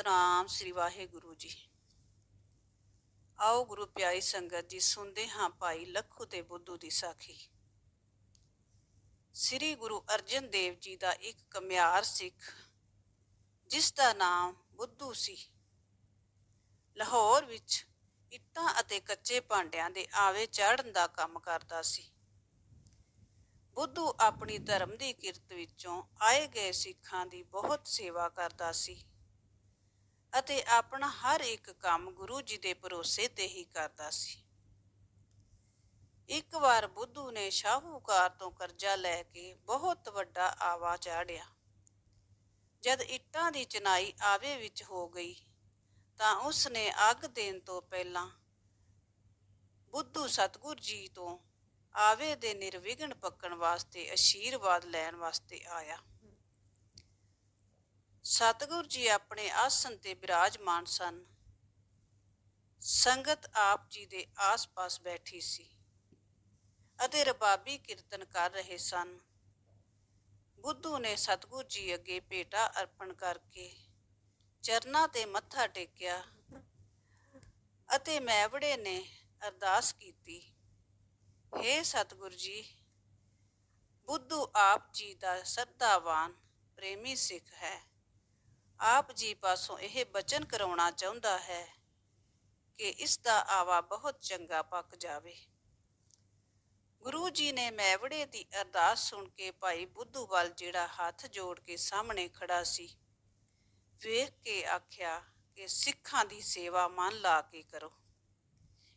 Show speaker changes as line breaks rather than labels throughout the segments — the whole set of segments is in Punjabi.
ਸਤਨਾਮ ਸ੍ਰੀ ਵਾਹਿਗੁਰੂ ਜੀ। ਆਓ ਗੁਰੂ ਪਿਆਰੀ ਸੰਗਤ ਜੀ, ਸੁਣਦੇ ਹਾਂ ਭਾਈ ਲੱਖੂ ਤੇ ਬੁੱਧੂ ਦੀ ਸਾਖੀ। ਸ੍ਰੀ ਗੁਰੂ ਅਰਜਨ ਦੇਵ ਜੀ ਦਾ ਇੱਕ ਕਮਿਆਰ ਸਿੱਖ, ਜਿਸ ਦਾ ਨਾਮ ਬੁੱਧੂ ਸੀ। ਲਾਹੌਰ ਵਿੱਚ ਇੱਟਾਂ ਅਤੇ ਕੱਚੇ ਭਾਂਡਿਆਂ ਦੇ ਆਵੇ ਚਾੜਨ ਦਾ ਕੰਮ ਕਰਦਾ ਸੀ। ਬੁੱਧੂ ਆਪਣੀ ਧਰਮ ਦੀ ਕਿਰਤ ਵਿੱਚੋਂ ਆਏ ਗਏ ਸਿੱਖਾਂ ਦੀ ਬਹੁਤ ਸੇਵਾ ਕਰਦਾ ਸੀ। ਅਤੇ ਆਪਣਾ ਹਰ ਇੱਕ ਕੰਮ ਗੁਰੂ ਜੀ ਦੇ ਭਰੋਸੇ ਤੇ ਹੀ ਕਰਦਾ ਸੀ। ਇੱਕ ਵਾਰ ਬੁੱਧੂ ਨੇ ਸ਼ਾਹੂਕਾਰ ਤੋਂ ਕਰਜ਼ਾ ਲੈ ਕੇ ਬਹੁਤ ਵੱਡਾ ਆਵਾ ਚਾੜਿਆ। ਜਦ ਇੱਟਾਂ ਦੀ ਚਨਾਈ ਆਵੇ ਵਿੱਚ ਹੋ ਗਈ, ਤਾਂ ਉਸ ਨੇ ਅੱਗ ਦੇਣ ਤੋਂ ਪਹਿਲਾਂ ਬੁੱਧੂ ਸਤਗੁਰ ਜੀ ਤੋਂ ਆਵੇ ਦੇ ਨਿਰਵਿਘਨ ਪੱਕਣ ਵਾਸਤੇ ਅਸ਼ੀਰਵਾਦ ਲੈਣ ਵਾਸਤੇ ਆਇਆ। ਸਤਿਗੁਰ ਜੀ ਆਪਣੇ ਆਸਨ ਤੇ ਬਿਰਾਜਮਾਨ ਸਨ। ਸੰਗਤ ਆਪ ਜੀ ਦੇ ਆਸ-ਪਾਸ ਬੈਠੀ ਸੀ ਅਤੇ ਰਬਾਬੀ ਕੀਰਤਨ ਕਰ ਰਹੇ ਸਨ। ਬੁੱਧੂ ਨੇ ਸਤਿਗੁਰ ਜੀ ਅੱਗੇ ਭੇਟਾ ਅਰਪਣ ਕਰਕੇ ਚਰਨਾਂ ਤੇ ਮੱਥਾ ਟੇਕਿਆ ਅਤੇ ਮੈਵੜੇ ਨੇ ਅਰਦਾਸ ਕੀਤੀ, ਹੇ ਸਤਿਗੁਰ ਜੀ, ਬੁੱਧੂ ਆਪ ਜੀ ਦਾ ਸਰਦਾਵਾਨ ਪ੍ਰੇਮੀ ਸਿੱਖ ਹੈ। ਆਪ ਜੀ ਪਾਸੋਂ ਇਹ ਬਚਨ ਕਰਾਉਣਾ ਚਾਹੁੰਦਾ ਹੈ ਕਿ ਇਸ ਦਾ ਆਵਾ ਬਹੁਤ ਚੰਗਾ ਪੱਕ ਜਾਵੇ। ਗੁਰੂ ਜੀ ਨੇ ਮੈਵੜੇ ਦੀ ਅਰਦਾਸ ਸੁਣ ਕੇ ਭਾਈ ਬੁੱਧੂ ਵੱਲ ਜਿਹੜਾ ਹੱਥ ਜੋੜ ਕੇ ਸਾਹਮਣੇ ਖੜਾ ਸੀ, ਵੇਖ ਕੇ ਆਖਿਆ ਕਿ ਸਿੱਖਾਂ ਦੀ ਸੇਵਾ ਮਨ ਲਾ ਕੇ ਕਰੋ।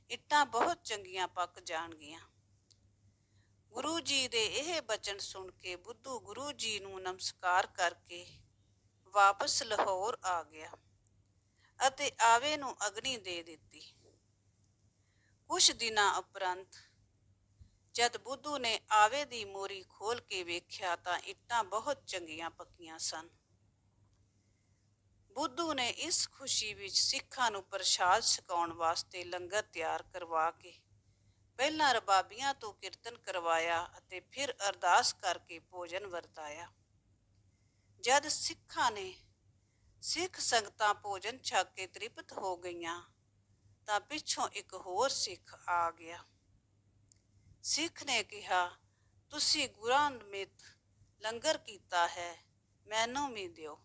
ਇੱਟਾਂ ਬਹੁਤ ਚੰਗੀਆਂ ਪੱਕ ਜਾਣਗੀਆਂ। ਗੁਰੂ ਜੀ ਦੇ ਇਹ ਬਚਨ ਸੁਣ ਕੇ ਬੁੱਧੂ ਗੁਰੂ ਜੀ ਨੂੰ ਨਮਸਕਾਰ ਕਰਕੇ ਵਾਪਸ ਲਾਹੌਰ ਆ ਗਿਆ ਅਤੇ ਆਵੇ ਨੂੰ ਅਗਨੀ ਦੇ ਦਿੱਤੀ। ਕੁਝ ਦਿਨਾਂ ਉਪਰੰਤ ਜਦ ਬੁੱਧੂ ਨੇ ਆਵੇ ਦੀ ਮੋਰੀ ਖੋਲ ਕੇ ਵੇਖਿਆ ਤਾਂ ਇੱਟਾਂ ਬਹੁਤ ਚੰਗੀਆਂ ਪੱਕੀਆਂ ਸਨ। ਬੁੱਧੂ ਨੇ ਇਸ ਖੁਸ਼ੀ ਵਿੱਚ ਸਿੱਖਾਂ ਨੂੰ ਪ੍ਰਸ਼ਾਦ ਛਕਾਉਣ ਵਾਸਤੇ ਲੰਗਰ ਤਿਆਰ ਕਰਵਾ ਕੇ ਪਹਿਲਾਂ ਰਬਾਬੀਆਂ ਤੋਂ ਕੀਰਤਨ ਕਰਵਾਇਆ ਅਤੇ ਫਿਰ ਅਰਦਾਸ ਕਰਕੇ ਭੋਜਨ ਵਰਤਾਇਆ। ਜਦ ਸਿੱਖਾਂ ਨੇ ਸਿੱਖ ਸੰਗਤਾਂ ਭੋਜਨ ਛਕ ਕੇ ਤ੍ਰਿਪਤ ਹੋ ਗਈਆਂ, ਤਾਂ ਪਿੱਛੋਂ ਇੱਕ ਹੋਰ ਸਿੱਖ ਆ ਗਿਆ। ਸਿੱਖ ਨੇ ਕਿਹਾ, ਤੁਸੀਂ ਗੁਰਾਂ ਮਿਤ ਲੰਗਰ ਕੀਤਾ ਹੈ, ਮੈਨੂੰ ਵੀ ਦਿਓ।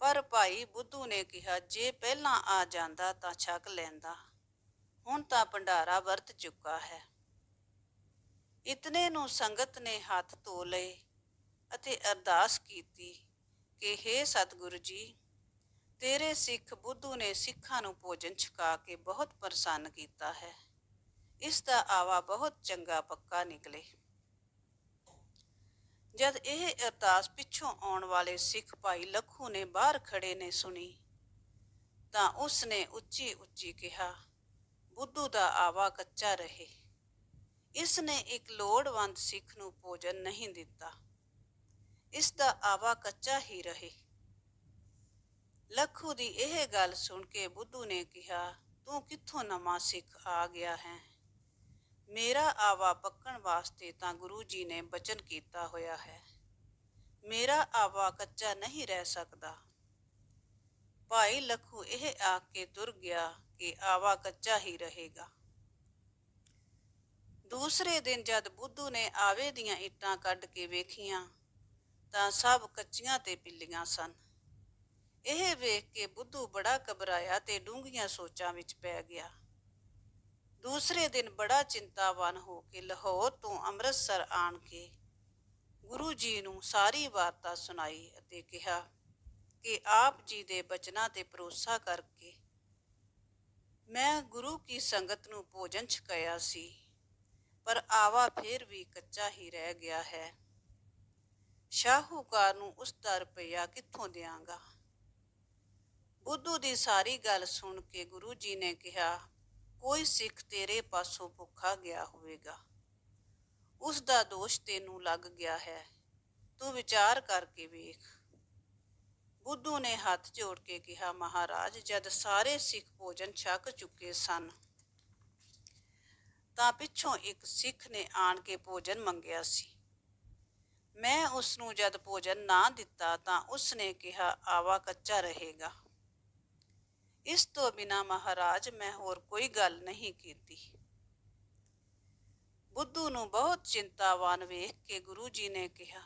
ਪਰ ਭਾਈ ਬੁੱਧੂ ਨੇ ਕਿਹਾ, ਜੇ ਪਹਿਲਾਂ ਆ ਜਾਂਦਾ ਤਾਂ ਛਕ ਲੈਂਦਾ, ਹੁਣ ਤਾਂ ਭੰਡਾਰਾ ਵਰਤ ਚੁੱਕਾ ਹੈ। ਇਤਨੇ ਨੂੰ ਸੰਗਤ ਨੇ ਹੱਥ ਧੋ ਲਏ। ਅਤੇ ਅਰਦਾਸ ਕੀਤੀ ਕਿ हे ਸਤਿਗੁਰੂ ਜੀ, ਤੇਰੇ ਸਿੱਖ ਬੁੱਧੂ ਨੇ ਸਿੱਖਾਂ ਨੂੰ ਭੋਜਨ ਛਕਾ ਕੇ ਬਹੁਤ ਪ੍ਰਸੰਨ ਕੀਤਾ ਹੈ। ਇਸ ਦਾ ਆਵਾ ਬਹੁਤ ਚੰਗਾ ਪੱਕਾ ਨਿਕਲੇ। ਜਦ ਇਹ ਅਰਦਾਸ ਪਿੱਛੋਂ ਆਉਣ ਵਾਲੇ ਸਿੱਖ ਭਾਈ ਲੱਖੂ ਨੇ ਬਾਹਰ ਖੜੇ ਨੇ ਸੁਣੀ, ਤਾਂ ਉਸ ਨੇ ਉੱਚੀ ਉੱਚੀ ਕਿਹਾ, ਬੁੱਧੂ ਦਾ ਆਵਾ ਕੱਚਾ ਰਹੇ। ਇਸ ਨੇ ਇੱਕ ਲੋੜਵੰਦ ਸਿੱਖ ਨੂੰ ਭੋਜਨ ਨਹੀਂ ਦਿੱਤਾ। ਇਸ ਦਾ ਆਵਾ ਕੱਚਾ ਹੀ ਰਹੇ। ਲੱਖੂ ਦੀ ਇਹ ਗੱਲ ਸੁਣ ਕੇ ਬੁੱਧੂ ਨੇ ਕਿਹਾ, ਤੂੰ ਕਿੱਥੋਂ ਨਵਾਂ ਸਿੱਖ ਆ ਗਿਆ ਹੈ? ਮੇਰਾ ਆਵਾ ਪੱਕਣ ਵਾਸਤੇ ਤਾਂ ਗੁਰੂ ਜੀ ਨੇ ਬਚਨ ਕੀਤਾ ਹੋਇਆ ਹੈ। ਮੇਰਾ ਆਵਾ ਕੱਚਾ ਨਹੀਂ ਰਹਿ ਸਕਦਾ ਭਾਈ ਲਖੂ ਇਹ ਆਖ ਕੇ ਤੁਰ ਗਿਆ ਕਿ ਆਵਾ ਕੱਚਾ ਹੀ ਰਹੇਗਾ। ਦੂਸਰੇ ਦਿਨ ਜਦ ਬੁੱਧੂ ਨੇ ਆਵੇ ਦੀਆਂ ਇੱਟਾਂ ਕੱਢ ਕੇ ਵੇਖੀਆਂ ਤਾਂ ਸਭ ਕੱਚੀਆਂ ਤੇ ਪਿੱਲੀਆਂ ਸਨ। ਇਹ ਵੇਖ ਕੇ ਬੁੱਧੂ ਬੜਾ ਘਬਰਾਇਆ ਤੇ ਡੂੰਘੀਆਂ ਸੋਚਾਂ ਵਿੱਚ ਪੈ ਗਿਆ। ਦੂਸਰੇ ਦਿਨ ਬੜਾ ਚਿੰਤਾਵਾਨ ਹੋ ਕੇ ਲਾਹੌਰ ਤੋਂ ਅੰਮ੍ਰਿਤਸਰ ਆਣ ਕੇ ਗੁਰੂ ਜੀ ਨੂੰ ਸਾਰੀ ਵਾਰਤਾ ਸੁਣਾਈ ਅਤੇ ਕਿਹਾ ਕਿ ਆਪ ਜੀ ਦੇ ਬਚਨਾਂ ਤੇ ਭਰੋਸਾ ਕਰਕੇ ਮੈਂ ਗੁਰੂ ਕੀ ਸੰਗਤ ਨੂੰ ਭੋਜਨ ਛਕਾਇਆ ਸੀ, ਪਰ ਆਵਾ ਫੇਰ ਵੀ ਕੱਚਾ ਹੀ ਰਹਿ ਗਿਆ ਹੈ। ਸ਼ਾਹੂਕਾਰ ਨੂੰ ਉਸ ਦਾ ਰੁਪਈਆ ਕਿੱਥੋਂ ਦਿਆਂਗਾ? ਬੁੱਧੂ ਦੀ ਸਾਰੀ ਗੱਲ ਸੁਣ ਕੇ ਗੁਰੂ ਜੀ ਨੇ ਕਿਹਾ, ਕੋਈ ਸਿੱਖ ਤੇਰੇ ਪਾਸੋਂ ਭੁੱਖਾ ਗਿਆ ਹੋਵੇਗਾ। ਉਸ ਦਾ ਦੋਸ਼ ਤੈਨੂੰ ਲੱਗ ਗਿਆ ਹੈ। ਤੂੰ ਵਿਚਾਰ ਕਰਕੇ ਵੇਖ। ਬੁੱਧੂ ਨੇ ਹੱਥ ਜੋੜ ਕੇ ਕਿਹਾ, ਮਹਾਰਾਜ, ਜਦ ਸਾਰੇ ਸਿੱਖ ਭੋਜਨ ਛਕ ਚੁੱਕੇ ਸਨ, ਤਾਂ ਪਿੱਛੋਂ ਇੱਕ ਸਿੱਖ ਨੇ ਆਣ ਕੇ ਭੋਜਨ ਮੰਗਿਆ ਸੀ। ਮੈਂ ਉਸ ਨੂੰ ਜਦ ਭੋਜਨ ਨਾ ਦਿੱਤਾ ਤਾਂ ਉਸ ਨੇ ਕਿਹਾ, ਆਵਾ ਕੱਚਾ ਰਹੇਗਾ। ਇਸ ਤੋਂ ਬਿਨਾ ਮਹਾਰਾਜ, ਮੈਂ ਹੋਰ ਕੋਈ ਗੱਲ ਨਹੀਂ ਕੀਤੀ। ਬੁੱਧੂ ਨੂੰ ਬਹੁਤ ਚਿੰਤਾਵਾਨ ਵੇਖ ਕੇ ਗੁਰੂ ਜੀ ਨੇ ਕਿਹਾ,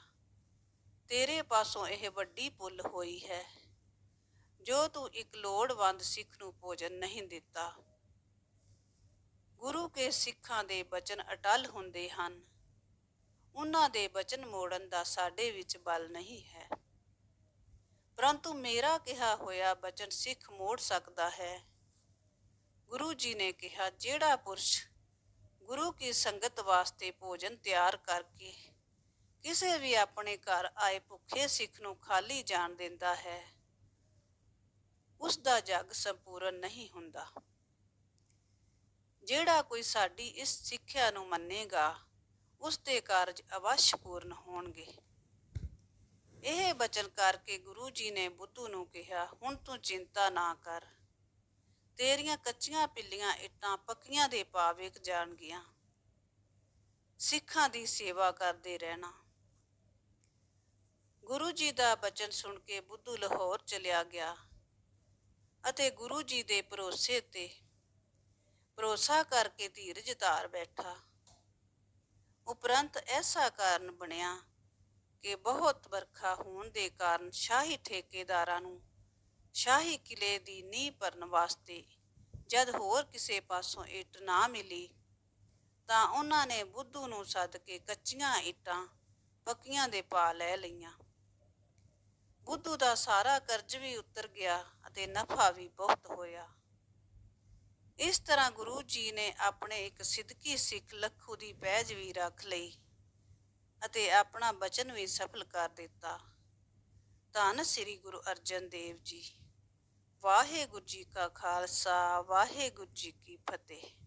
ਤੇਰੇ ਪਾਸੋਂ ਇਹ ਵੱਡੀ ਭੁੱਲ ਹੋਈ ਹੈ। ਜੋ ਤੂੰ ਇੱਕ ਲੋੜਵੰਦ ਸਿੱਖ ਨੂੰ ਭੋਜਨ ਨਹੀਂ ਦਿੱਤਾ, ਗੁਰੂ ਕੇ ਸਿੱਖਾਂ ਦੇ ਬਚਨ ਅਟਲ ਹੁੰਦੇ ਹਨ। ਉਹਨਾਂ ਦੇ ਬਚਨ ਮੋੜਨ ਦਾ ਸਾਡੇ ਵਿੱਚ ਬਲ ਨਹੀਂ ਹੈ। ਪਰੰਤੂ ਮੇਰਾ ਕਿਹਾ ਹੋਇਆ ਬਚਨ ਸਿੱਖ ਮੋੜ ਸਕਦਾ ਹੈ। ਗੁਰੂ ਜੀ ਨੇ ਕਿਹਾ, ਜਿਹੜਾ ਪੁਰਸ਼ ਗੁਰੂ ਕੀ ਸੰਗਤ ਵਾਸਤੇ ਭੋਜਨ ਤਿਆਰ ਕਰਕੇ ਕਿਸੇ ਵੀ ਆਪਣੇ ਘਰ ਆਏ ਭੁੱਖੇ ਸਿੱਖ ਨੂੰ ਖਾਲੀ ਜਾਣ ਦਿੰਦਾ ਹੈ ਉਸ ਦਾ ਜਗ ਸੰਪੂਰਨ ਨਹੀਂ ਹੁੰਦਾ। ਜਿਹੜਾ ਕੋਈ ਸਾਡੀ ਇਸ ਸਿੱਖਿਆ ਨੂੰ ਮੰਨੇਗਾ ਉਸ ਦੇ ਕਾਰਜ ਅਵਸ਼ ਪੂਰਨ ਹੋਣਗੇ। ਇਹ ਬਚਨ ਕਰਕੇ ਗੁਰੂ ਜੀ ਨੇ ਬੁੱਧੂ ਨੂੰ ਕਿਹਾ, ਹੁਣ ਤੂੰ ਚਿੰਤਾ ਨਾ ਕਰ। ਤੇਰੀਆਂ ਕੱਚੀਆਂ ਪਿੱਲੀਆਂ ਇੱਟਾਂ ਪੱਕੀਆਂ ਦੇ ਭਾਅ ਵਿਕ ਜਾਣਗੀਆਂ। ਸਿੱਖਾਂ ਦੀ ਸੇਵਾ ਕਰਦੇ ਰਹਿਣਾ। ਗੁਰੂ ਜੀ ਦਾ ਬਚਨ ਸੁਣ ਕੇ ਬੁੱਧੂ ਲਾਹੌਰ ਚਲਿਆ ਗਿਆ ਅਤੇ ਗੁਰੂ ਜੀ ਦੇ ਭਰੋਸੇ ਤੇ ਭਰੋਸਾ ਕਰਕੇ ਧੀਰਜ ਧਾਰ ਬੈਠਾ। ਉਪਰੰਤ ਐਸਾ ਕਾਰਨ ਬਣਿਆ ਕਿ ਬਹੁਤ ਵਰਖਾ ਹੋਣ ਦੇ ਕਾਰਨ ਸ਼ਾਹੀ ਠੇਕੇਦਾਰਾਂ ਨੂੰ ਸ਼ਾਹੀ ਕਿਲੇ ਦੀ ਨੀਂਹ ਭਰਨ ਵਾਸਤੇ ਜਦ ਹੋਰ ਕਿਸੇ ਪਾਸੋਂ ਇੱਟ ਨਾ ਮਿਲੀ, ਤਾਂ ਉਹਨਾਂ ਨੇ ਬੁੱਧੂ ਨੂੰ ਸੱਦ ਕੇ ਕੱਚੀਆਂ ਇੱਟਾਂ ਪੱਕੀਆਂ ਦੇ ਪਾ ਲੈ ਲਈਆਂ। ਬੁੱਧੂ ਦਾ ਸਾਰਾ ਕਰਜ਼ ਵੀ ਉਤਰ ਗਿਆ ਅਤੇ ਨਫਾ ਵੀ ਬਹੁਤ ਹੋਇਆ। ਇਸ ਤਰ੍ਹਾਂ ਗੁਰੂ ਜੀ ਨੇ ਆਪਣੇ ਇੱਕ ਸਿੱਧਕੀ ਸਿੱਖ ਲੱਖੂ ਦੀ ਪੈਜ ਵੀ ਰੱਖ ਲਈ ਅਤੇ ਆਪਣਾ ਬਚਨ ਵੀ ਸਫਲ ਕਰ ਦਿੱਤਾ। ਧੰਨ ਸ੍ਰੀ ਗੁਰੂ ਅਰਜਨ ਦੇਵ ਜੀ। ਵਾਹਿਗੁਰੂ ਜੀ ਕਾ ਖਾਲਸਾ, ਵਾਹਿਗੁਰੂ ਜੀ ਕੀ ਫਤਿਹ।